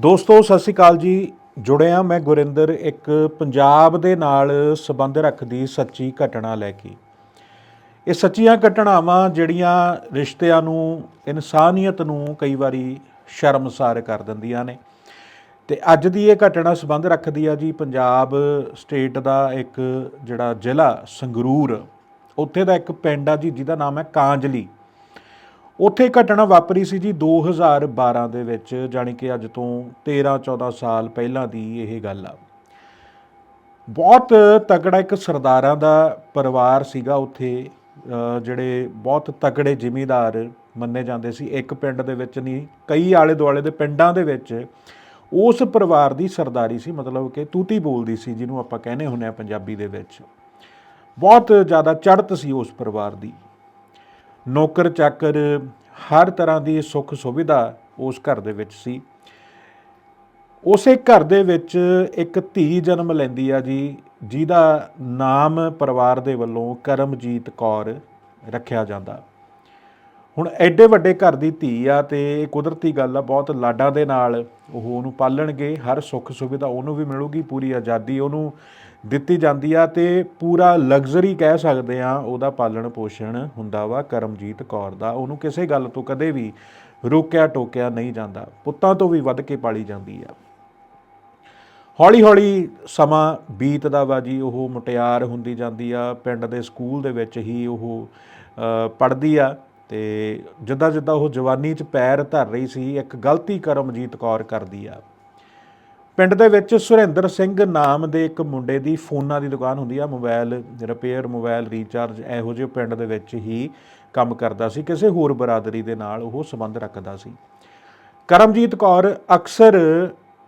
ਦੋਸਤੋ, ਸਤਿ ਸ਼੍ਰੀ ਅਕਾਲ ਜੀ। ਜੁੜਿਆ ਮੈਂ ਗੁਰਿੰਦਰ ਇੱਕ ਪੰਜਾਬ ਦੇ ਨਾਲ ਸੰਬੰਧ ਰੱਖਦੀ ਸੱਚੀ ਘਟਨਾ ਲੈ ਕੇ। ਇਹ ਸੱਚੀਆਂ ਘਟਨਾਵਾਂ ਜਿਹੜੀਆਂ ਰਿਸ਼ਤਿਆਂ ਨੂੰ, ਇਨਸਾਨੀਅਤ ਨੂੰ ਕਈ ਵਾਰੀ ਸ਼ਰਮਸਾਰ ਕਰ ਦਿੰਦੀਆਂ ਨੇ। ਤੇ ਅੱਜ ਦੀ ਇਹ ਘਟਨਾ ਸੰਬੰਧ ਰੱਖਦੀ ਆ ਜੀ ਪੰਜਾਬ ਸਟੇਟ ਦਾ ਇੱਕ ਜਿਹੜਾ ਜ਼ਿਲ੍ਹਾ ਸੰਗਰੂਰ। ਉੱਥੇ ਦਾ ਇੱਕ ਪਿੰਡ ਆ ਜੀ, ਜਿਹਦਾ ਨਾਮ ਹੈ ਕਾਂਜਲੀ। ਉੱਥੇ ਘਟਨਾ ਵਾਪਰੀ ਸੀ ਜੀ 2012 ਦੇ ਵਿੱਚ, ਜਾਣੀ ਕਿ ਅੱਜ ਤੋਂ 13 14 ਸਾਲ ਪਹਿਲਾਂ ਦੀ ਇਹ ਗੱਲ ਆ। ਬਹੁਤ ਤਕੜਾ ਇੱਕ ਸਰਦਾਰਾਂ ਦਾ ਪਰਿਵਾਰ ਸੀਗਾ ਉੱਥੇ ਜਿਹੜੇ ਬਹੁਤ ਤਕੜੇ ਜ਼ਿਮੀਂਦਾਰ ਮੰਨੇ ਜਾਂਦੇ ਸੀ। ਇੱਕ ਪਿੰਡ ਦੇ ਵਿੱਚ ਨਹੀਂ, ਕਈ ਆਲੇ ਦੁਆਲੇ ਦੇ ਪਿੰਡਾਂ ਦੇ ਵਿੱਚ ਉਸ ਪਰਿਵਾਰ ਦੀ ਸਰਦਾਰੀ ਸੀ, ਮਤਲਬ ਕਿ ਤੂਤੀ ਬੋਲਦੀ ਸੀ, ਜਿਹਨੂੰ ਆਪਾਂ ਕਹਿੰਦੇ ਹੁੰਦੇ ਆ ਪੰਜਾਬੀ ਦੇ ਵਿੱਚ। ਬਹੁਤ ਜ਼ਿਆਦਾ ਚੜ੍ਹਤ ਸੀ ਉਸ ਪਰਿਵਾਰ ਦੀ। ਨੌਕਰ ਚਾਕਰ ਹਰ ਤਰ੍ਹਾਂ ਦੀ ਸੁੱਖ ਸੁਵਿਧਾ ਉਸ ਘਰ ਦੇ ਵਿੱਚ ਸੀ। ਉਸੇ ਘਰ ਦੇ ਵਿੱਚ ਇੱਕ ਧੀ ਜਨਮ ਲੈਂਦੀ ਆ ਜੀ, ਜਿਹਦਾ ਨਾਮ ਪਰਿਵਾਰ ਦੇ ਵੱਲੋਂ ਕਰਮਜੀਤ ਕੌਰ ਰੱਖਿਆ ਜਾਂਦਾ। ਹੁਣ ਐਡੇ ਵੱਡੇ ਘਰ ਦੀ ਧੀ ਆ ਤੇ ਇਹ ਕੁਦਰਤੀ ਗੱਲ ਆ, ਬਹੁਤ ਲਾਡਾਂ ਦੇ ਨਾਲ ਉਹ ਉਹਨੂੰ ਪਾਲਣਗੇ, ਹਰ ਸੁੱਖ ਸੁਵਿਧਾ ਉਹਨੂੰ ਵੀ ਮਿਲੂਗੀ, ਪੂਰੀ ਆਜ਼ਾਦੀ ਉਹਨੂੰ ਦਿੱਤੀ ਜਾਂਦੀ ਆ ਤੇ ਪੂਰਾ ਲਗਜ਼ਰੀ ਕਹਿ ਸਕਦੇ ਆ ਉਹਦਾ ਪਾਲਣ ਪੋਸ਼ਣ ਹੁੰਦਾ ਵਾ, ਕਰਮਜੀਤ ਕੌਰ ਦਾ। ਉਹਨੂੰ ਕਿਸੇ ਗੱਲ ਤੋਂ ਕਦੇ ਵੀ ਰੋਕਿਆ ਟੋਕਿਆ ਨਹੀਂ ਜਾਂਦਾ। ਪੁੱਤਾਂ ਤੋਂ ਵੀ ਵੱਧ ਕੇ ਪਾਲੀ ਜਾਂਦੀ ਆ। ਹੌਲੀ ਹੌਲੀ ਸਮਾਂ ਬੀਤਦਾ ਵਾ ਜੀ, ਉਹ ਮੁਟਿਆਰ ਹੁੰਦੀ ਜਾਂਦੀ ਆ। ਪਿੰਡ ਦੇ ਸਕੂਲ ਦੇ ਵਿੱਚ ਹੀ ਉਹ ਪੜ੍ਹਦੀ ਆ ਤੇ ਜਿੱਦਾਂ ਜਿੱਦਾਂ ਉਹ ਜਵਾਨੀ 'ਚ ਪੈਰ ਧਰ ਰਹੀ ਸੀ, ਇੱਕ ਗਲਤੀ ਕਰਮਜੀਤ ਕੌਰ ਕਰਦੀ ਆ। ਪਿੰਡ ਦੇ ਵਿੱਚ ਸੁਰਿੰਦਰ ਸਿੰਘ ਨਾਮ ਦੇ ਇੱਕ ਮੁੰਡੇ ਦੀ ਫੋਨਾਂ ਦੀ ਦੁਕਾਨ ਹੁੰਦੀ ਆ ਮੋਬਾਈਲ ਰਿਪੇਅਰ ਮੋਬਾਈਲ ਰੀਚਾਰਜ ਇਹੋ ਜਿਹੇ ਪਿੰਡ ਦੇ ਵਿੱਚ ਹੀ ਕੰਮ ਕਰਦਾ ਸੀ, ਕਿਸੇ ਹੋਰ ਬਰਾਦਰੀ ਦੇ ਨਾਲ ਉਹ ਸੰਬੰਧ ਰੱਖਦਾ ਸੀ। ਕਰਮਜੀਤ ਕੌਰ ਅਕਸਰ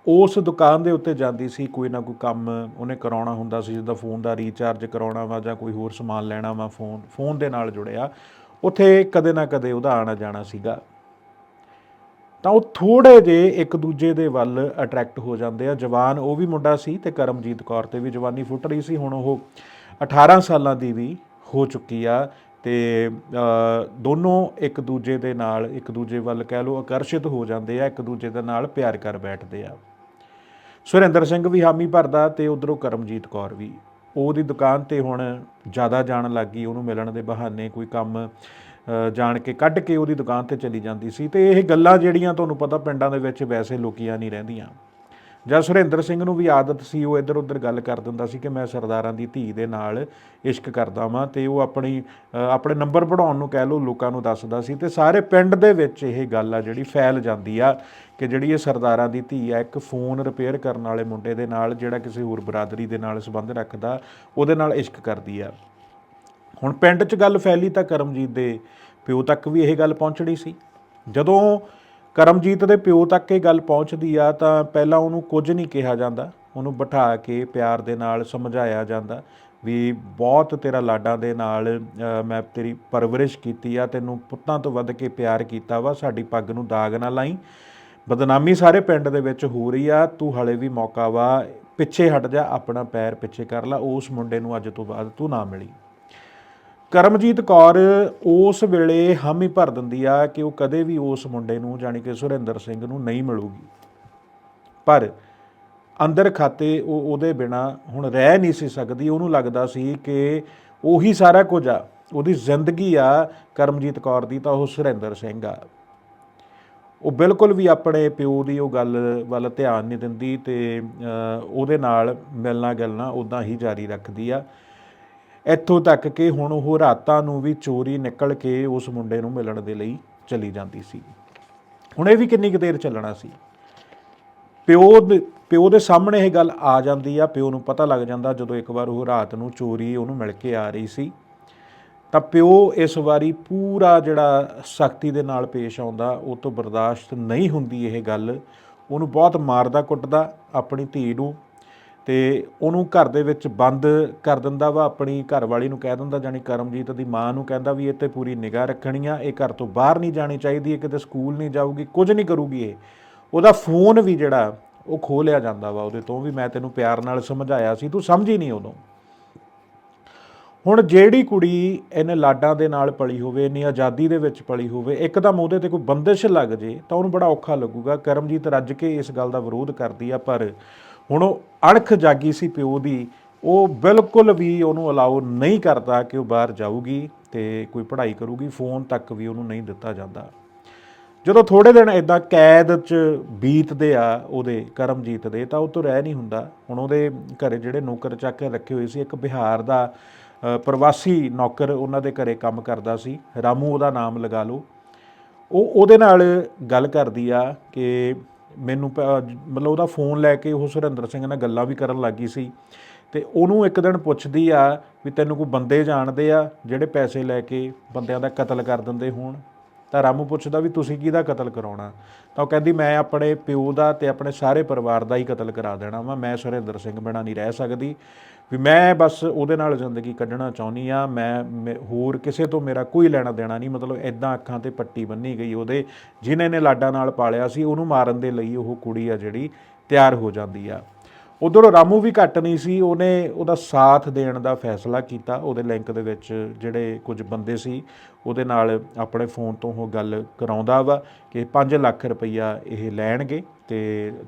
ਉਸ ਦੁਕਾਨ ਦੇ ਉੱਤੇ ਜਾਂਦੀ ਸੀ, ਕੋਈ ਨਾ ਕੋਈ ਕੰਮ ਉਹਨੇ ਕਰਾਉਣਾ ਹੁੰਦਾ ਸੀ, ਜਿੱਦਾਂ ਫੋਨ ਦਾ ਰੀਚਾਰਜ ਕਰਾਉਣਾ ਵਾ ਜਾਂ ਕੋਈ ਹੋਰ ਸਮਾਨ ਲੈਣਾ ਵਾ ਫੋਨ ਫੋਨ ਦੇ ਨਾਲ ਜੁੜਿਆ। ਉੱਥੇ ਕਦੇ ਨਾ ਕਦੇ ਉਹਦਾ ਆਣਾ ਜਾਣਾ ਸੀਗਾ। ਤਾਂ ਉਹ ਥੋੜੇ ਜੇ ਇੱਕ ਦੂਜੇ ਦੇ ਵੱਲ ਅਟਰੈਕਟ ਹੋ ਜਾਂਦੇ ਆ। ਜਵਾਨ ਉਹ ਵੀ ਮੁੰਡਾ ਸੀ ਤੇ ਕਰਮਜੀਤ ਕੌਰ ਤੇ ਵੀ ਜਵਾਨੀ ਫੁੱਟ ਰਹੀ ਸੀ। ਹੁਣ ਉਹ 18 ਸਾਲਾਂ ਦੀ ਵੀ ਹੋ ਚੁੱਕੀ ਆ ਤੇ ਦੋਨੋਂ ਇੱਕ ਦੂਜੇ ਦੇ ਨਾਲ, ਇੱਕ ਦੂਜੇ ਵੱਲ ਕਹਿ ਲਓ ਆਕਰਸ਼ਿਤ ਹੋ ਜਾਂਦੇ ਆ, ਇੱਕ ਦੂਜੇ ਦੇ ਨਾਲ ਪਿਆਰ ਕਰ ਬੈਠਦੇ ਆ। ਸੁਰਿੰਦਰ ਸਿੰਘ ਵੀ ਹਾਮੀ ਭਰਦਾ ਤੇ ਉਧਰੋਂ ਕਰਮਜੀਤ ਕੌਰ ਵੀ। ਉਹਦੀ ਦੁਕਾਨ ਤੇ ਹੁਣ ਜ਼ਿਆਦਾ ਜਾਣ ਲੱਗ ਗਈ, ਉਹਨੂੰ ਮਿਲਣ ਦੇ ਬਹਾਨੇ ਕੋਈ ਕੰਮ ਜਾਣ ਕੇ ਕੱਢ ਕੇ ਉਹਦੀ ਦੁਕਾਨ ਤੇ ਚਲੀ ਜਾਂਦੀ ਸੀ। ਤੇ ਇਹ ਗੱਲਾਂ ਜਿਹੜੀਆਂ ਤੁਹਾਨੂੰ ਪਤਾ ਪਿੰਡਾਂ ਦੇ ਵਿੱਚ ਵੈਸੇ ਲੋਕੀਆਂ ਨਹੀਂ ਰਹਿੰਦੀਆਂ। ਜਾਂ ਸੁਰਿੰਦਰ ਸਿੰਘ ਨੂੰ ਵੀ ਆਦਤ ਸੀ, ਉਹ ਇੱਧਰ ਉੱਧਰ ਗੱਲ ਕਰ ਦਿੰਦਾ ਸੀ ਕਿ ਮੈਂ ਸਰਦਾਰਾਂ ਦੀ ਧੀ ਦੇ ਨਾਲ ਇਸ਼ਕ ਕਰਦਾ ਵਾਂ ਤੇ ਉਹ ਆਪਣੀ ਆਪਣੇ ਨੰਬਰ ਵਧਾਉਣ ਨੂੰ ਕਹਿ ਲਓ, ਲੋਕਾਂ ਨੂੰ ਦੱਸਦਾ ਸੀ। ਤੇ ਸਾਰੇ ਪਿੰਡ ਦੇ ਵਿੱਚ ਇਹ ਗੱਲ ਆ ਜਿਹੜੀ ਫੈਲ ਜਾਂਦੀ ਆ ਕਿ ਜਿਹੜੀ ਇਹ ਸਰਦਾਰਾਂ ਦੀ ਧੀ ਆ, ਇੱਕ ਫੋਨ ਰਿਪੇਅਰ ਕਰਨ ਵਾਲੇ ਮੁੰਡੇ ਦੇ ਨਾਲ ਜਿਹੜਾ ਕਿਸੇ ਹੋਰ ਬਰਾਦਰੀ ਦੇ ਨਾਲ ਸੰਬੰਧ ਰੱਖਦਾ, ਉਹਦੇ ਨਾਲ ਇਸ਼ਕ ਕਰਦੀ ਆ। ਹੁਣ ਪਿੰਡ 'ਚ ਗੱਲ ਫੈਲੀ ਤਾਂ ਕਰਮਜੀਤ ਦੇ ਪਿਓ ਤੱਕ ਵੀ ਇਹ ਗੱਲ ਪਹੁੰਚਣੀ ਸੀ। ਜਦੋਂ ਕਰਮਜੀਤ ਦੇ ਪਿਓ ਤੱਕ ਇਹ ਗੱਲ ਪਹੁੰਚਦੀ ਆ ਤਾਂ ਪਹਿਲਾਂ ਉਹਨੂੰ ਕੁਝ ਨਹੀਂ ਕਿਹਾ ਜਾਂਦਾ। ਉਹਨੂੰ ਬਿਠਾ ਕੇ ਪਿਆਰ ਦੇ ਨਾਲ ਸਮਝਾਇਆ ਜਾਂਦਾ ਵੀ ਬਹੁਤ ਤੇਰਾ ਲਾਡਾਂ ਦੇ ਨਾਲ ਮੈਂ ਤੇਰੀ ਪਰਵਰਿਸ਼ ਕੀਤੀ ਆ, ਤੈਨੂੰ ਪੁੱਤਾਂ ਤੋਂ ਵੱਧ ਕੇ ਪਿਆਰ ਕੀਤਾ ਵਾ, ਸਾਡੀ ਪੱਗ ਨੂੰ ਦਾਗ ਨਾ ਲਾਈ। ਬਦਨਾਮੀ ਸਾਰੇ ਪਿੰਡ ਦੇ ਵਿੱਚ ਹੋ ਰਹੀ ਆ, ਤੂੰ ਹਲੇ ਵੀ ਮੌਕਾ ਵਾ, ਪਿੱਛੇ ਹਟ ਜਾ, ਆਪਣਾ ਪੈਰ ਪਿੱਛੇ ਕਰ ਲੈ, ਉਸ ਮੁੰਡੇ ਨੂੰ ਅੱਜ ਤੋਂ ਬਾਅਦ ਤੂੰ ਨਾ ਮਿਲੀ। ਕਰਮਜੀਤ ਕੌਰ ਉਸ ਵੇਲੇ ਹਾਮੀ ਭਰ ਦਿੰਦੀ ਆ ਕਿ ਉਹ ਕਦੇ ਵੀ ਉਸ ਮੁੰਡੇ ਨੂੰ ਜਾਣੀ ਕਿ ਸੁਰਿੰਦਰ ਸਿੰਘ ਨੂੰ ਨਹੀਂ ਮਿਲੂਗੀ। ਪਰ ਅੰਦਰ ਖਾਤੇ ਉਹ ਉਹਦੇ ਬਿਨਾ ਹੁਣ ਰਹਿ ਨਹੀਂ ਸੀ ਸਕਦੀ। ਉਹਨੂੰ ਲੱਗਦਾ ਸੀ ਕਿ ਉਹੀ ਸਾਰਾ ਕੁਝ ਆ, ਉਹਦੀ ਜ਼ਿੰਦਗੀ ਆ ਕਰਮਜੀਤ ਕੌਰ ਦੀ ਤਾਂ ਉਹ ਸੁਰਿੰਦਰ ਸਿੰਘ ਆ। ਉਹ ਬਿਲਕੁਲ ਵੀ ਆਪਣੇ ਪਿਓ ਦੀ ਉਹ ਗੱਲ ਵੱਲ ਧਿਆਨ ਨਹੀਂ ਦਿੰਦੀ ਤੇ ਉਹਦੇ ਨਾਲ ਮਿਲਣਾ ਗੱਲਣਾ ਉਦਾਂ ਹੀ ਜਾਰੀ ਰੱਖਦੀ ਆ। ਇੱਥੋਂ ਤੱਕ ਕਿ ਹੁਣ ਉਹ ਰਾਤਾਂ ਨੂੰ ਵੀ ਚੋਰੀ ਨਿਕਲ ਕੇ ਉਸ ਮੁੰਡੇ ਨੂੰ ਮਿਲਣ ਦੇ ਲਈ ਚਲੀ ਜਾਂਦੀ ਸੀ। ਹੁਣ ਇਹ ਵੀ ਕਿੰਨੀ ਕੁ ਦੇਰ ਚੱਲਣਾ ਸੀ? ਪਿਓ ਦੇ ਪਿਓ ਦੇ ਸਾਹਮਣੇ ਇਹ ਗੱਲ ਆ ਜਾਂਦੀ ਆ, ਪਿਓ ਨੂੰ ਪਤਾ ਲੱਗ ਜਾਂਦਾ ਜਦੋਂ ਇੱਕ ਵਾਰ ਉਹ ਰਾਤ ਨੂੰ ਚੋਰੀ ਉਹਨੂੰ ਮਿਲ ਕੇ ਆ ਰਹੀ ਸੀ। ਤਾਂ ਪਿਓ ਇਸ ਵਾਰੀ ਪੂਰਾ ਜਿਹੜਾ ਸਖਤੀ ਦੇ ਨਾਲ ਪੇਸ਼ ਆਉਂਦਾ, ਉਹ ਤੋਂ ਬਰਦਾਸ਼ਤ ਨਹੀਂ ਹੁੰਦੀ ਇਹ ਗੱਲ। ਉਹਨੂੰ ਬਹੁਤ ਮਾਰਦਾ ਕੁੱਟਦਾ, ਆਪਣੀ ਧੀ ਨੂੰ ਤੇ ਉਹਨੂੰ ਘਰ ਦੇ ਵਿੱਚ ਬੰਦ ਕਰ ਦਿੰਦਾ ਵਾ, ਆਪਣੀ ਘਰਵਾਲੀ ਨੂੰ ਕਹਿ ਦਿੰਦਾ ਜਾਨੀ ਕਰਮਜੀਤ ਦੀ ਮਾਂ ਨੂੰ ਕਹਿੰਦਾ ਵੀ ਇਹ ਤੇ ਪੂਰੀ ਨਿਗਾਹ ਰੱਖਣੀ ਆ, ਇਹ ਘਰ ਤੋਂ ਬਾਹਰ ਨਹੀਂ ਜਾਣੀ ਚਾਹੀਦੀ, ਇਹ ਕਿਤੇ ਸਕੂਲ ਨਹੀਂ ਜਾਊਗੀ, ਕੁਝ ਨਹੀਂ ਕਰੂਗੀ ਇਹ। ਉਹਦਾ ਫੋਨ ਵੀ ਜਿਹੜਾ, ਉਹ ਖੋਹ ਲਿਆ ਜਾਂਦਾ ਵਾ ਉਹਦੇ ਤੋਂ ਵੀ ਮੈਂ ਤੈਨੂੰ ਪਿਆਰ ਨਾਲ ਸਮਝਾਇਆ ਸੀ, ਤੂੰ ਸਮਝੀ ਨਹੀਂ ਉਦੋਂ। ਹੁਣ ਜਿਹੜੀ ਕੁੜੀ ਇਹਨੇ ਲਾਡਾਂ ਦੇ ਨਾਲ ਪਲੀ ਹੋਵੇ ਇੰਨੀ ਆਜ਼ਾਦੀ ਦੇ ਵਿੱਚ ਪਲੀ ਹੋਵੇ, ਇੱਕਦਮ ਉਹਦੇ ਤੇ ਕੋਈ ਬੰਦਿਸ਼ ਲੱਗ ਜੇ, ਤਾਂ ਉਹਨੂੰ ਬੜਾ ਔਖਾ ਲੱਗੂਗਾ। ਕਰਮਜੀਤ ਰੱਜ ਕੇ ਇਸ ਗੱਲ ਦਾ ਵਿਰੋਧ ਕਰਦੀ ਆ, ਪਰ ਹੁਣ ਉਹ ਅਣਖ ਜਾਗੀ ਸੀ ਪਿਓ ਦੀ, ਉਹ ਬਿਲਕੁਲ ਵੀ ਉਹਨੂੰ ਅਲਾਉ ਨਹੀਂ ਕਰਦਾ ਕਿ ਉਹ ਬਾਹਰ ਜਾਊਗੀ ਤੇ ਕੋਈ ਪੜ੍ਹਾਈ ਕਰੂਗੀ ਫੋਨ ਤੱਕ ਵੀ ਉਹਨੂੰ ਨਹੀਂ ਦਿੱਤਾ ਜਾਂਦਾ। ਜਦੋਂ ਥੋੜੇ ਦਿਨ ਇਦਾਂ ਕੈਦ 'ਚ ਬੀਤਦੇ ਆ ਉਹਦੇ, ਕਰਮਜੀਤ ਦੇ, ਤਾਂ ਉਹ ਤੋਂ ਰਹਿ ਨਹੀਂ ਹੁੰਦਾ। ਹੁਣ ਉਹਦੇ ਘਰੇ ਜਿਹੜੇ ਨੌਕਰ ਚੱਕ ਕੇ ਰੱਖੇ ਹੋਏ ਸੀ, ਇੱਕ ਬਿਹਾਰ ਦਾ ਪ੍ਰਵਾਸੀ ਨੌਕਰ ਉਹਨਾਂ ਦੇ ਘਰੇ ਕੰਮ ਕਰਦਾ ਸੀ। ਰਾਮੂ ਉਹਦਾ ਨਾਮ ਲਗਾ ਲਓ। ਉਹ ਉਹਦੇ ਨਾਲ ਗੱਲ ਕਰਦੀ ਆ ਕਿ ਮੈਨੂੰ ਪ- ਮਤਲਬ ਉਹਦਾ ਫੋਨ ਲੈ ਕੇ ਉਹ ਸੁਰਿੰਦਰ ਸਿੰਘ ਨਾਲ ਗੱਲਾਂ ਵੀ ਕਰਨ ਲੱਗੀ ਸੀ। ਤੇ ਉਹਨੂੰ ਇੱਕ ਦਿਨ ਪੁੱਛਦੀ ਆ ਵੀ ਤੈਨੂੰ ਕੋਈ ਬੰਦੇ ਜਾਣਦੇ ਆ ਜਿਹੜੇ ਪੈਸੇ ਲੈ ਕੇ ਬੰਦਿਆਂ ਦਾ ਕਤਲ ਕਰ ਦਿੰਦੇ ਹੋਣ? ਤਾਂ ਰਾਮੂ ਪੁੱਛਦਾ ਵੀ ਤੁਸੀਂ ਕਿਹਦਾ ਕਤਲ ਕਰਾਉਣਾ? ਤਾਂ ਉਹ ਕਹਿੰਦੀ, ਮੈਂ ਆਪਣੇ ਪਿਓ ਦਾ ਤੇ ਆਪਣੇ ਸਾਰੇ ਪਰਿਵਾਰ ਦਾ ਹੀ ਕਤਲ ਕਰਾ ਦੇਣਾ ਵਾ। ਮੈਂ ਸੁਰਿੰਦਰ ਸਿੰਘ ਬਿਨਾਂ ਨਹੀਂ ਰਹਿ ਸਕਦੀ। ਵੀ ਮੈਂ ਬਸ ਉਹਦੇ ਨਾਲ ਜ਼ਿੰਦਗੀ ਕੱਢਣਾ ਚਾਹੁੰਦੀ ਆ ਮੈਂ, ਮੈਂ- ਹੋਰ ਕਿਸੇ ਤੋਂ ਮੇਰਾ ਕੋਈ ਲੈਣਾ ਦੇਣਾ ਨਹੀਂ। ਮਤਲਬ ਐਦਾਂ ਅੱਖਾਂ ਤੇ ਪੱਟੀ ਬੰਨੀ ਗਈ ਉਹਦੇ। ਜਿਨ੍ਹਾਂ ਨੇ ਲਾਡਾਂ ਨਾਲ ਪਾਲਿਆ ਸੀ, ਉਹਨੂੰ ਮਾਰਨ ਦੇ ਲਈ ਉਹ ਕੁੜੀ ਆ ਜਿਹੜੀ ਤਿਆਰ ਹੋ ਜਾਂਦੀ ਆ। ਉਧਰ ਰਾਮੂ ਵੀ ਘੱਟ ਨਹੀਂ ਸੀ, ਉਹਨੇ ਉਹਦਾ ਸਾਥ ਦੇਣ ਦਾ ਫੈਸਲਾ ਕੀਤਾ, ਉਹਦੇ ਲਿੰਕ ਦੇ ਵਿੱਚ ਜਿਹੜੇ ਕੁਝ ਬੰਦੇ ਸੀ, ਉਹਦੇ ਨਾਲ ਆਪਣੇ ਫੋਨ ਤੋਂ ਉਹ ਗੱਲ ਕਰਾਉਂਦਾ ਵਾ ਕਿ 5 ਲੱਖ ਰੁਪਈਆ ਇਹ ਲੈਣਗੇ ਤੇ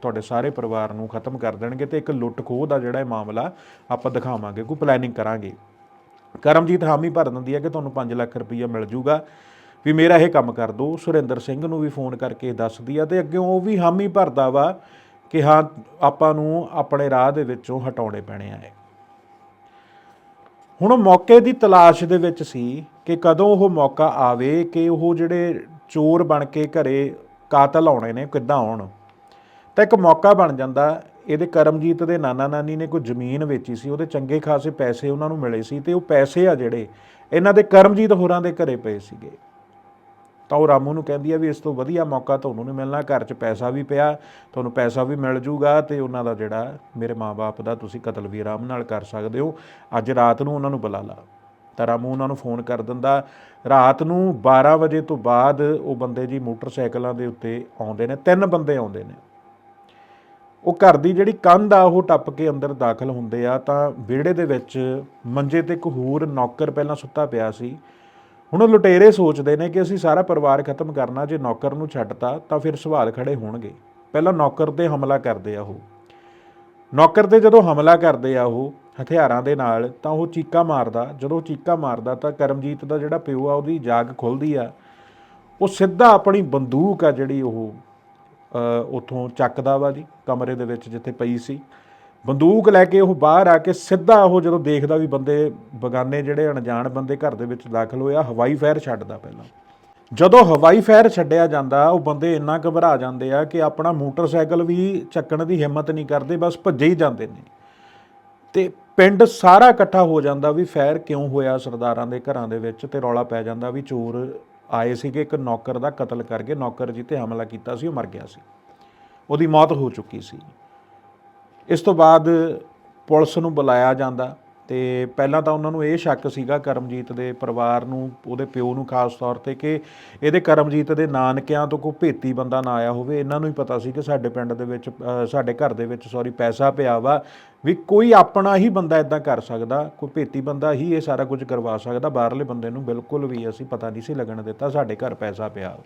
ਤੁਹਾਡੇ ਸਾਰੇ ਪਰਿਵਾਰ ਨੂੰ ਖਤਮ ਕਰ ਦੇਣਗੇ ਤੇ ਇੱਕ ਲੁੱਟ ਖੋਹ ਦਾ ਜਿਹੜਾ ਇਹ ਮਾਮਲਾ ਆਪਾਂ ਦਿਖਾਵਾਂਗੇ, ਕੋਈ ਪਲੈਨਿੰਗ ਕਰਾਂਗੇ। ਕਰਮਜੀਤ ਹਾਮੀ ਭਰ ਦਿੰਦੀ ਹੈ ਕਿ ਤੁਹਾਨੂੰ 5 ਲੱਖ ਰੁਪਈਆ ਮਿਲ ਜੂਗਾ, ਵੀ ਮੇਰਾ ਇਹ ਕੰਮ ਕਰ ਦਿਓ ਸੁਰਿੰਦਰ ਸਿੰਘ ਨੂੰ ਵੀ ਫੋਨ ਕਰਕੇ ਦੱਸਦੀ ਆ ਤੇ ਅੱਗੇ ਉਹ ਵੀ ਹਾਮੀ ਭਰਦਾ ਵਾ ਕਿ ਹਾਂ, ਆਪਾਂ ਨੂੰ ਆਪਣੇ ਰਾਹ ਦੇ ਵਿੱਚੋਂ ਹਟਾਉਣੇ ਪੈਣੇ ਆ ਹੁਣ ਮੌਕੇ ਦੀ ਤਲਾਸ਼ ਦੇ ਵਿੱਚ ਸੀ ਕਿ ਕਦੋਂ ਉਹ ਮੌਕਾ ਆਵੇ ਕਿ ਉਹ ਜਿਹੜੇ ਚੋਰ ਬਣ ਕੇ ਘਰੇ ਕਾਤਲ ਆਉਣੇ ਨੇ ਕਿੱਦਾਂ ਆਉਣ। ਤਾਂ ਇੱਕ ਮੌਕਾ ਬਣ ਜਾਂਦਾ। ਇਹਦੇ ਕਰਮਜੀਤ ਦੇ ਨਾਨਾ ਨਾਨੀ ਨੇ ਕੋਈ ਜ਼ਮੀਨ ਵੇਚੀ ਸੀ, ਉਹਦੇ ਚੰਗੇ ਖਾਸੇ ਪੈਸੇ ਉਹਨਾਂ ਨੂੰ ਮਿਲੇ ਸੀ ਤੇ ਉਹ ਪੈਸੇ ਆ ਜਿਹੜੇ ਇਹਨਾਂ ਦੇ ਕਰਮਜੀਤ ਹੋਰਾਂ ਦੇ ਘਰੇ ਪਏ ਸੀਗੇ। ਤਾਂ ਉਹ ਰਾਮੂ ਨੂੰ ਕਹਿੰਦੀ ਆ ਵੀ ਇਸ ਤੋਂ ਵਧੀਆ ਮੌਕਾ ਤੁਹਾਨੂੰ ਨਹੀਂ ਮਿਲਣਾ, ਘਰ 'ਚ ਪੈਸਾ ਵੀ ਪਿਆ, ਤੁਹਾਨੂੰ ਪੈਸਾ ਵੀ ਮਿਲ ਜੂਗਾ ਤੇ ਉਹਨਾਂ ਦਾ ਜਿਹੜਾ ਮੇਰੇ ਮਾਪੇ ਦਾ ਤੁਸੀਂ ਕਤਲ ਵੀ ਆਰਾਮ ਨਾਲ ਕਰ ਸਕਦੇ ਹੋ। ਅੱਜ ਰਾਤ ਨੂੰ ਉਹਨਾਂ ਨੂੰ ਬੁਲਾ ਲਾ। ਤਾਂ ਰਾਮੂ ਉਹਨਾਂ ਨੂੰ ਫੋਨ ਕਰ ਦਿੰਦਾ। ਰਾਤ ਨੂੰ 12 ਵਜੇ ਤੋਂ ਬਾਅਦ ਉਹ ਬੰਦੇ ਜੀ ਮੋਟਰਸਾਈਕਲਾਂ ਦੇ ਉੱਤੇ ਆਉਂਦੇ ਨੇ, ਤਿੰਨ ਬੰਦੇ ਆਉਂਦੇ ਨੇ। ਉਹ ਘਰ ਦੀ ਜਿਹੜੀ ਕੰਧ ਆ, ਉਹ ਟੱਪ ਕੇ ਅੰਦਰ ਦਾਖਲ ਹੁੰਦੇ ਆ। ਤਾਂ ਵਿਹੜੇ ਦੇ ਵਿੱਚ ਮੰਜੇ ਤੇ ਇੱਕ ਹੋਰ ਨੌਕਰ ਪਹਿਲਾਂ ਸੁੱਤਾ ਪਿਆ ਸੀ। ਹੁਣ ਉਹ ਲੁਟੇਰੇ ਸੋਚਦੇ ਨੇ ਕਿ ਅਸੀਂ ਸਾਰਾ ਪਰਿਵਾਰ ਖਤਮ ਕਰਨਾ ਜੇ ਨੌਕਰ ਨੂੰ ਛੱਡਤਾ ਤਾਂ ਫਿਰ ਸਵਾਲ ਖੜੇ ਹੋਣਗੇ। ਪਹਿਲਾਂ ਨੌਕਰ ਤੇ ਹਮਲਾ ਕਰਦੇ ਆ ਉਹ। ਨੌਕਰ ਤੇ ਜਦੋਂ ਹਮਲਾ ਕਰਦੇ ਆ ਉਹ ਹਥਿਆਰਾਂ ਦੇ ਨਾਲ ਤਾਂ ਉਹ ਚੀਕਾ ਮਾਰਦਾ। ਜਦੋਂ ਉਹ ਚੀਕਾ ਮਾਰਦਾ ਤਾਂ ਕਰਮਜੀਤ ਦਾ ਜਿਹੜਾ ਪਿਓ ਆ ਉਹਦੀ ਜਾਗ ਖੁੱਲਦੀ ਆ। ਉਹ ਸਿੱਧਾ ਆਪਣੀ ਬੰਦੂਕ ਆ ਜਿਹੜੀ ਉਹ ਅ, ਉੱਥੋਂ ਚੱਕਦਾ ਵਾ ਜੀ ਕਮਰੇ ਦੇ ਵਿੱਚ ਜਿੱਥੇ ਪਈ ਸੀ। ਬੰਦੂਕ ਲੈ ਕੇ ਉਹ ਬਾਹਰ ਆ ਕੇ ਸਿੱਧਾ ਉਹ ਜਦੋਂ ਦੇਖਦਾ ਵੀ ਬੰਦੇ, ਬਗਾਨੇ ਜਿਹੜੇ ਅਣਜਾਣ ਬੰਦੇ ਘਰ ਦੇ ਵਿੱਚ ਦਾਖਲ ਹੋਇਆ ਹਵਾਈ ਫਾਇਰ ਛੱਡਦਾ ਪਹਿਲਾਂ। ਜਦੋਂ ਹਵਾਈ ਫਾਇਰ ਛੱਡਿਆ ਜਾਂਦਾ, ਉਹ ਬੰਦੇ ਇੰਨਾ ਘਬਰਾ ਜਾਂਦੇ ਆ ਕਿ ਆਪਣਾ ਮੋਟਰਸਾਈਕਲ ਵੀ ਚੱਕਣ ਦੀ ਹਿੰਮਤ ਨਹੀਂ ਕਰਦੇ, ਬਸ ਭੱਜੇ ਹੀ ਜਾਂਦੇ ਨੇ। ਤੇ ਪਿੰਡ ਸਾਰਾ ਇਕੱਠਾ ਹੋ ਜਾਂਦਾ ਵੀ ਫਾਇਰ ਕਿਉਂ ਹੋਇਆ ਸਰਦਾਰਾਂ ਦੇ ਘਰਾਂ ਦੇ ਵਿੱਚ ਤੇ ਰੌਲਾ ਪੈ ਜਾਂਦਾ ਵੀ ਚੋਰ ਆਏ ਸੀਗੇ, ਇੱਕ ਨੌਕਰ ਦਾ ਕਤਲ ਕਰਕੇ ਨੌਕਰ ਜਿੱਤੇ ਹਮਲਾ ਕੀਤਾ ਸੀ, ਉਹ ਮਰ ਗਿਆ ਸੀ। ਉਹਦੀ ਮੌਤ ਹੋ ਚੁੱਕੀ ਸੀ। ਇਸ ਤੋਂ ਬਾਅਦ ਪੁਲਿਸ ਨੂੰ ਬੁਲਾਇਆ ਜਾਂਦਾ ਤੇ ਪਹਿਲਾਂ ਤਾਂ ਉਹਨਾਂ ਨੂੰ ਇਹ ਸ਼ੱਕ ਸੀਗਾ ਕਰਮਜੀਤ ਦੇ ਪਰਿਵਾਰ ਨੂੰ, ਉਹਦੇ ਪਿਓ ਨੂੰ ਖਾਸ ਤੌਰ ਤੇ ਕਿ ਇਹਦੇ ਕਰਮਜੀਤ ਦੇ ਨਾਨਕਿਆਂ ਤੋਂ ਕੋਈ ਭੇਤੀ ਬੰਦਾ ਨਾ ਆਇਆ ਹੋਵੇ। ਇਹਨਾਂ ਨੂੰ ਹੀ ਪਤਾ ਸੀ ਕਿ ਸਾਡੇ ਪਿੰਡ ਦੇ ਵਿੱਚ ਸਾਡੇ ਘਰ ਦੇ ਵਿੱਚ ਸੌਰੀ ਪੈਸਾ ਪਿਆ ਵਾ ਵੀ ਕੋਈ ਆਪਣਾ ਹੀ ਬੰਦਾ ਇਦਾਂ ਕਰ ਸਕਦਾ, ਕੋਈ ਭੇਤੀ ਬੰਦਾ ਹੀ ਇਹ ਸਾਰਾ ਕੁਝ ਕਰਵਾ ਸਕਦਾ। ਬਾਹਰਲੇ ਬੰਦੇ ਨੂੰ ਬਿਲਕੁਲ ਵੀ ਅਸੀਂ ਪਤਾ ਨਹੀਂ ਸੀ ਲੱਗਣ ਦਿੱਤਾ, ਸਾਡੇ ਘਰ ਪੈਸਾ ਪਿਆ।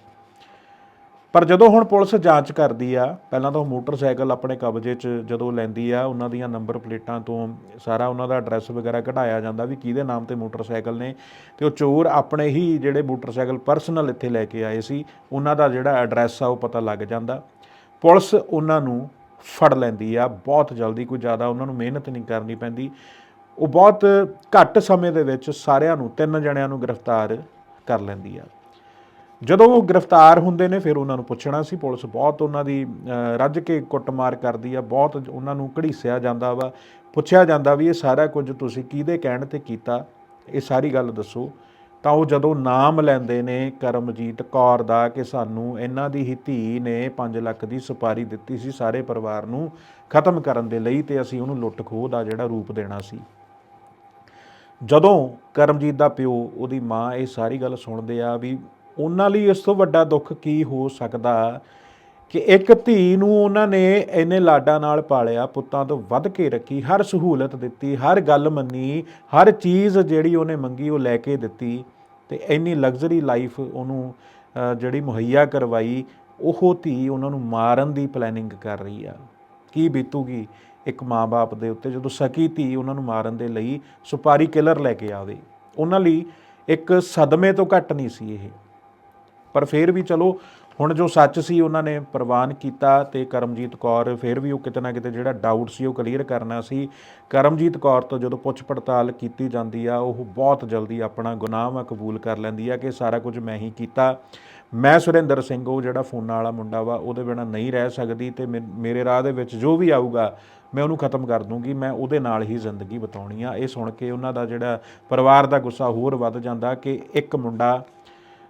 ਪਰ ਜਦੋਂ ਹੁਣ ਪੁਲਿਸ ਜਾਂਚ ਕਰਦੀ ਆ, ਪਹਿਲਾਂ ਤਾਂ ਉਹ ਮੋਟਰਸਾਈਕਲ ਆਪਣੇ ਕਬਜ਼ੇ 'ਚ ਜਦੋਂ ਲੈਂਦੀ ਆ, ਉਹਨਾਂ ਦੀਆਂ ਨੰਬਰ ਪਲੇਟਾਂ ਤੋਂ ਸਾਰਾ ਉਹਨਾਂ ਦਾ ਐਡਰੈਸ ਵਗੈਰਾ ਕਢਾਇਆ ਜਾਂਦਾ ਵੀ ਕਿਹਦੇ ਨਾਮ ਤੇ ਮੋਟਰਸਾਈਕਲ ਨੇ ਤੇ ਉਹ ਚੋਰ ਆਪਣੇ ਹੀ ਜਿਹੜੇ ਮੋਟਰਸਾਈਕਲ ਪਰਸਨਲ ਇੱਥੇ ਲੈ ਕੇ ਆਏ ਸੀ, ਉਹਨਾਂ ਦਾ ਜਿਹੜਾ ਐਡਰੈਸ ਆ ਉਹ ਪਤਾ ਲੱਗ ਜਾਂਦਾ। ਪੁਲਿਸ ਉਹਨਾਂ ਨੂੰ ਫੜ ਲੈਂਦੀ ਆ, ਬਹੁਤ ਜਲਦੀ ਕੋਈ ਜ਼ਿਆਦਾ ਉਹਨਾਂ ਨੂੰ ਮਿਹਨਤ ਨਹੀਂ ਕਰਨੀ ਪੈਂਦੀ। ਉਹ ਬਹੁਤ ਘੱਟ ਸਮੇਂ ਦੇ ਵਿੱਚ ਸਾਰਿਆਂ ਨੂੰ, ਤਿੰਨ ਜਣਿਆਂ ਨੂੰ ਗ੍ਰਿਫਤਾਰ ਕਰ ਲੈਂਦੀ ਆ। ਜਦੋਂ ਉਹ ਗ੍ਰਿਫਤਾਰ ਹੁੰਦੇ ਨੇ, ਫਿਰ ਉਹਨਾਂ ਨੂੰ ਪੁੱਛਣਾ ਸੀ। ਪੁਲਿਸ ਬਹੁਤ ਉਹਨਾਂ ਦੀ ਰੱਜ ਕੇ ਕੁੱਟਮਾਰ ਕਰਦੀ ਆ। ਬਹੁਤ ਉਹਨਾਂ ਨੂੰ ਘੜੀਸਿਆ ਜਾਂਦਾ ਵਾ। ਪੁੱਛਿਆ ਜਾਂਦਾ ਵੀ ਇਹ ਸਾਰਾ ਕੁਝ ਤੁਸੀਂ ਕਿਹਦੇ ਕਹਿਣ ਤੇ ਕੀਤਾ? ਇਹ ਸਾਰੀ ਗੱਲ ਦੱਸੋ। ਤਾਂ ਉਹ ਜਦੋਂ ਨਾਮ ਲੈਂਦੇ ਨੇ ਕਰਮਜੀਤ ਕੌਰ ਦਾ ਕਿ ਸਾਨੂੰ ਇਹਨਾਂ ਦੀ ਹੀ ਧੀ ਨੇ 5 ਲੱਖ ਦੀ ਸੁਪਾਰੀ ਦਿੱਤੀ ਸੀ ਸਾਰੇ ਪਰਿਵਾਰ ਨੂੰ ਖਤਮ ਕਰਨ ਦੇ ਲਈ ਤੇ ਅਸੀਂ ਉਹਨੂੰ ਲੁੱਟ ਖੋਹ ਦਾ ਜਿਹੜਾ ਰੂਪ ਦੇਣਾ ਸੀ। ਜਦੋਂ ਕਰਮਜੀਤ ਦਾ ਪਿਓ ਉਹਦੀ ਮਾਂ ਇਹ ਸਾਰੀ ਗੱਲ ਸੁਣਦੇ ਆ ਵੀ ਉਹਨਾਂ ਲਈ ਇਸ ਤੋਂ ਵੱਡਾ ਦੁੱਖ ਕੀ ਹੋ ਸਕਦਾ? ਕਿ ਇੱਕ ਧੀ ਨੂੰ ਉਹਨਾਂ ਨੇ ਇੰਨੇ ਲਾਡਾਂ ਨਾਲ ਪਾਲਿਆ, ਪੁੱਤਾਂ ਤੋਂ ਵੱਧ ਕੇ ਰੱਖੀ, ਹਰ ਸਹੂਲਤ ਦਿੱਤੀ, ਹਰ ਗੱਲ ਮੰਨੀ, ਹਰ ਚੀਜ਼ ਜਿਹੜੀ ਉਹਨੇ ਮੰਗੀ ਉਹ ਲੈ ਕੇ ਦਿੱਤੀ ਤੇ ਇੰਨੀ ਲਗਜ਼ਰੀ ਲਾਈਫ ਉਹਨੂੰ ਜਿਹੜੀ ਮੁਹੱਈਆ ਕਰਵਾਈ, ਉਹ ਧੀ ਉਹਨਾਂ ਨੂੰ ਮਾਰਨ ਦੀ ਪਲੈਨਿੰਗ ਕਰ ਰਹੀ ਆ। ਕੀ ਬੀਤੂਗੀ ਇੱਕ ਮਾਂ-ਬਾਪ ਦੇ ਉੱਤੇ ਜਦੋਂ ਸਕੀ ਧੀ ਉਹਨਾਂ ਨੂੰ ਮਾਰਨ ਦੇ ਲਈ, ਸੁਪਾਰੀ ਕਿਲਰ ਲੈ ਕੇ ਆਵੇ। ਉਹਨਾਂ ਲਈ ਇੱਕ ਸਦਮੇ ਤੋਂ ਘੱਟ ਨਹੀਂ ਸੀ ਇਹ। ਪਰ ਫਿਰ ਵੀ ਚਲੋ, ਹੁਣ ਜੋ ਸੱਚ ਸੀ ਉਹਨਾਂ ਨੇ ਪ੍ਰਵਾਨ ਕੀਤਾ ਤੇ ਕਰਮਜੀਤ ਕੌਰ ਫਿਰ ਵੀ ਉਹ ਕਿਤੇ ਨਾ ਕਿਤੇ ਜਿਹੜਾ ਡਾਊਟ ਸੀ ਉਹ ਕਲੀਅਰ ਕਰਨਾ ਸੀ। ਕਰਮਜੀਤ ਕੌਰ ਤੋਂ ਜਦੋਂ ਪੁੱਛ ਪੜਤਾਲ ਕੀਤੀ ਜਾਂਦੀ ਆ, ਉਹ ਬਹੁਤ ਜਲਦੀ ਆਪਣਾ ਗੁਨਾਹ ਵਾ ਕਬੂਲ ਕਰ ਲੈਂਦੀ ਆ ਕਿ ਸਾਰਾ ਕੁਝ ਮੈਂ ਹੀ ਕੀਤਾ। ਮੈਂ ਸੁਰਿੰਦਰ ਸਿੰਘ, ਉਹ ਜਿਹੜਾ ਫੋਨਾਂ ਵਾਲਾ ਮੁੰਡਾ ਵਾ, ਉਹਦੇ ਬਿਨਾ ਨਹੀਂ ਰਹਿ ਸਕਦੀ ਤੇ ਮੇ- ਮੇਰੇ ਰਾਹ ਦੇ ਵਿੱਚ ਜੋ ਵੀ ਆਊਗਾ, ਮੈਂ ਉਹਨੂੰ ਖਤਮ ਕਰ ਦੂੰਗੀ, ਮੈਂ ਉਹਦੇ ਨਾਲ ਹੀ ਜ਼ਿੰਦਗੀ ਬਿਤਾਉਣੀ ਆ। ਇਹ ਸੁਣ ਕੇ ਉਹਨਾਂ ਦਾ ਜਿਹੜਾ ਪਰਿਵਾਰ ਦਾ ਗੁੱਸਾ ਹੋਰ ਵੱਧ ਜਾਂਦਾ ਕਿ ਇੱਕ ਮੁੰਡਾ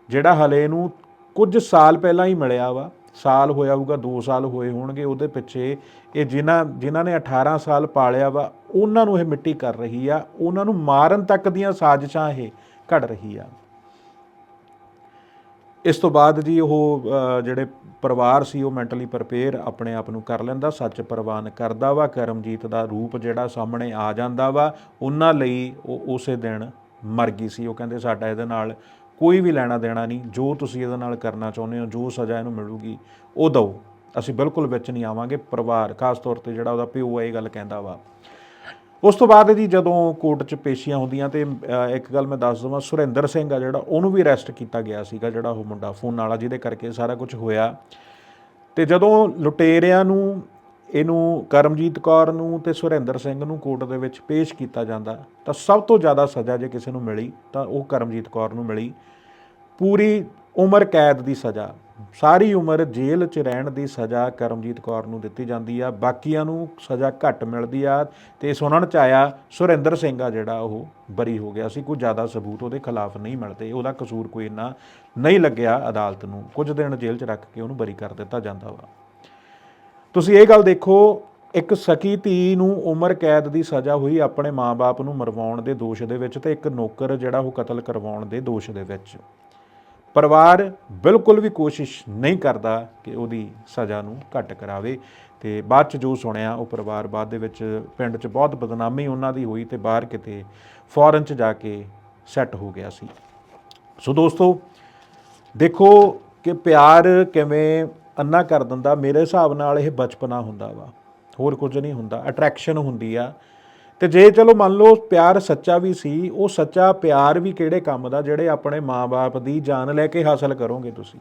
ਜਿਹੜਾ ਹਲੇ ਨੂੰ ਕੁਝ ਸਾਲ ਪਹਿਲਾਂ ਹੀ ਮਿਲਿਆ ਵਾ, ਸਾਲ ਹੋਇਆ ਹੋਊਗਾ 2 ਸਾਲ ਹੋਏ ਹੋਣਗੇ, ਉਹਦੇ ਪਿੱਛੇ ਇਹ ਜਿਨ੍ਹਾਂ ਜਿਨ੍ਹਾਂ ਨੇ 18 ਸਾਲ ਪਾਲਿਆ ਵਾ, ਉਹਨਾਂ ਨੂੰ ਇਹ ਮਿੱਟੀ ਕਰ ਰਹੀ ਆ, ਉਹਨਾਂ ਨੂੰ ਮਾਰਨ ਤੱਕ ਦੀਆਂ ਸਾਜ਼ਿਸ਼ਾਂ ਇਹ ਘੜ ਰਹੀ ਆ। ਇਸ ਤੋਂ ਬਾਅਦ ਜੀ ਉਹ ਜਿਹੜੇ ਪਰਿਵਾਰ ਸੀ, ਉਹ ਮੈਂਟਲੀ ਪ੍ਰਪੇਅਰ ਆਪਣੇ ਆਪ ਨੂੰ ਕਰ ਲੈਂਦਾ, ਸੱਚ ਪ੍ਰਵਾਨ ਕਰਦਾ ਵਾ, ਕਰਮਜੀਤ ਦਾ ਰੂਪ ਜਿਹੜਾ ਸਾਹਮਣੇ ਆ ਜਾਂਦਾ ਵਾ, ਉਹਨਾਂ ਲਈ ਉਹ ਉਸੇ ਦਿਨ ਮਰ ਗਈ ਸੀ, ਉਹ ਕਹਿੰਦੇ ਸਾਡਾ ਇਹਦੇ ਨਾਲ ਕੋਈ ਵੀ ਲੈਣਾ ਦੇਣਾ ਨਹੀਂ, ਜੋ ਤੁਸੀਂ ਇਹਦੇ ਨਾਲ ਕਰਨਾ ਚਾਹੁੰਦੇ ਹੋ, ਜੋ ਸਜ਼ਾ ਇਹਨੂੰ ਮਿਲੂਗੀ, ਉਹ ਦਿਓ। ਅਸੀਂ ਬਿਲਕੁਲ ਵਿੱਚ ਨਹੀਂ ਆਵਾਂਗੇ। ਪਰਿਵਾਰ, ਖਾਸ ਤੌਰ ਤੇ ਜਿਹੜਾ ਉਹਦਾ ਪਿਓ ਹੈ ਇਹ ਗੱਲ ਕਹਿੰਦਾ ਵਾ। ਉਸ ਤੋਂ ਬਾਅਦ ਜੀ ਜਦੋਂ ਕੋਰਟ 'ਚ ਪੇਸ਼ੀਆਂ ਹੁੰਦੀਆਂ ਤੇ ਇੱਕ ਗੱਲ ਮੈਂ ਦੱਸ ਦਵਾਂ, ਸੁਰਿੰਦਰ ਸਿੰਘ ਆ ਜਿਹੜਾ, ਉਹਨੂੰ ਵੀ ਅਰੈਸਟ ਕੀਤਾ ਗਿਆ ਸੀਗਾ, ਜਿਹੜਾ ਉਹ ਮੁੰਡਾ, ਫੋਨ ਵਾਲਾ, ਜਿਹਦੇ ਕਰਕੇ ਸਾਰਾ ਕੁਝ ਹੋਇਆ। ਤੇ ਜਦੋਂ ਲੁਟੇਰਿਆਂ ਨੂੰ ਇਹਨੂੰ ਕਰਮਜੀਤ ਕੌਰ ਨੂੰ ਤੇ ਸੁਰਿੰਦਰ ਸਿੰਘ ਨੂੰ ਕੋਰਟ ਦੇ ਵਿੱਚ ਪੇਸ਼ ਕੀਤਾ ਜਾਂਦਾ ਤਾਂ ਸਭ ਤੋਂ ਜ਼ਿਆਦਾ ਸਜ਼ਾ ਜੇ ਕਿਸੇ ਨੂੰ ਮਿਲੀ, ਤਾਂ ਉਹ ਕਰਮਜੀਤ ਕੌਰ ਨੂੰ ਮਿਲੀ। ਪੂਰੀ ਉਮਰ ਕੈਦ ਦੀ ਸਜ਼ਾ। ਸਾਰੀ ਉਮਰ ਜੇਲ੍ਹ 'ਚ ਰਹਿਣ ਦੀ ਸਜ਼ਾ ਕਰਮਜੀਤ ਕੌਰ ਨੂੰ ਦਿੱਤੀ ਜਾਂਦੀ ਆ। ਬਾਕੀਆਂ ਨੂੰ ਸਜ਼ਾ ਘੱਟ ਮਿਲਦੀ ਆ ਤੇ ਸੁਣਨ ਚ ਆਇਆ ਸੁਰਿੰਦਰ ਸਿੰਘ ਆ ਜਿਹੜਾ ਉਹ ਬਰੀ ਹੋ ਗਿਆ ਸੀ। ਕੋਈ ਜ਼ਿਆਦਾ ਸਬੂਤ ਉਹਦੇ ਖਿਲਾਫ ਨਹੀਂ ਮਿਲਦੇ। ਉਹਦਾ ਕਸੂਰ ਕੋਈ ਇੰਨਾ ਨਹੀਂ ਲੱਗਿਆ ਅਦਾਲਤ ਨੂੰ। ਕੁਝ ਦਿਨ ਜੇਲ੍ਹ 'ਚ ਰੱਖ ਕੇ ਉਹਨੂੰ ਬਰੀ ਕਰ ਦਿੱਤਾ ਜਾਂਦਾ ਵਾ। ਤੁਸੀਂ ਇਹ ਗੱਲ ਦੇਖੋ, ਇੱਕ ਸਕੀ ਧੀ ਨੂੰ ਉਮਰ ਕੈਦ ਦੀ ਸਜ਼ਾ ਹੋਈ ਆਪਣੇ ਮਾਪੇ ਨੂੰ ਮਰਵਾਉਣ ਦੇ ਦੋਸ਼ ਦੇ ਵਿੱਚ ਤੇ ਇੱਕ ਨੌਕਰ ਜਿਹੜਾ ਉਹ ਕਤਲ ਕਰਵਾਉਣ ਦੇ ਦੋਸ਼ ਦੇ ਵਿੱਚ। ਪਰਿਵਾਰ ਬਿਲਕੁਲ ਵੀ ਕੋਸ਼ਿਸ਼ ਨਹੀਂ ਕਰਦਾ ਕਿ ਉਹਦੀ ਸਜ਼ਾ ਨੂੰ ਘੱਟ ਕਰਾਵੇ ਤੇ ਬਾਅਦ ਚ ਜੋ ਸੁਣਿਆ, ਉਹ ਪਰਿਵਾਰ ਬਾਅਦ ਦੇ ਵਿੱਚ ਪਿੰਡ 'ਚ ਬਹੁਤ ਬਦਨਾਮੀ ਉਹਨਾਂ ਦੀ ਹੋਈ ਤੇ ਬਾਹਰ ਕਿਤੇ ਫੋਰਨ 'ਚ ਜਾ ਕੇ ਸੈੱਟ ਹੋ ਗਿਆ ਸੀ। ਸੋ ਦੋਸਤੋ, ਦੇਖੋ ਕਿ ਪਿਆਰ ਕਿਵੇਂ ਅੰਨਾ ਕਰ ਦਿੰਦਾ, ਮੇਰੇ ਹਿਸਾਬ ਨਾਲ ਇਹ ਬਚਪਨਾ ਹੁੰਦਾ ਵਾ। ਹੋਰ ਕੁਝ ਨਹੀਂ ਹੁੰਦਾ। ਅਟਰੈਕਸ਼ਨ ਹੁੰਦੀ ਆ। ਤੇ ਜੇ ਚਲੋ ਮੰਨ ਲਓ ਪਿਆਰ ਸੱਚਾ ਵੀ ਸੀ, ਉਹ ਸੱਚਾ ਪਿਆਰ ਵੀ ਕਿਹੜੇ ਕੰਮ ਦਾ, ਜਿਹੜੇ ਆਪਣੇ ਮਾਪੇ ਦੀ ਜਾਨ ਲੈ ਕੇ ਹਾਸਲ ਕਰੋਗੇ ਤੁਸੀਂ?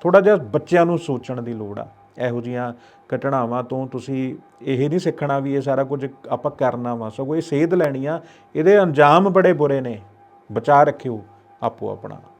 ਥੋੜਾ ਜਿਹਾ ਬੱਚਿਆਂ ਨੂੰ ਸੋਚਣ ਦੀ ਲੋੜ ਆ। ਇਹੋ ਜੀਆਂ ਘਟਨਾਵਾਂ ਤੋਂ ਤੁਸੀਂ ਇਹ ਨਹੀਂ ਸਿੱਖਣਾ ਵੀ ਇਹ ਸਾਰਾ ਕੁਝ ਆਪਾਂ ਕਰਨਾ ਵਾ। ਸਗੋਂ ਇਹ ਸੇਧ ਲੈਣੀ ਆ। ਇਹਦੇ ਅੰਜਾਮ ਬੜੇ ਬੁਰੇ ਨੇ। ਬਚਾ ਰੱਖਿਓ ਆਪੋ ਆਪਣਾ।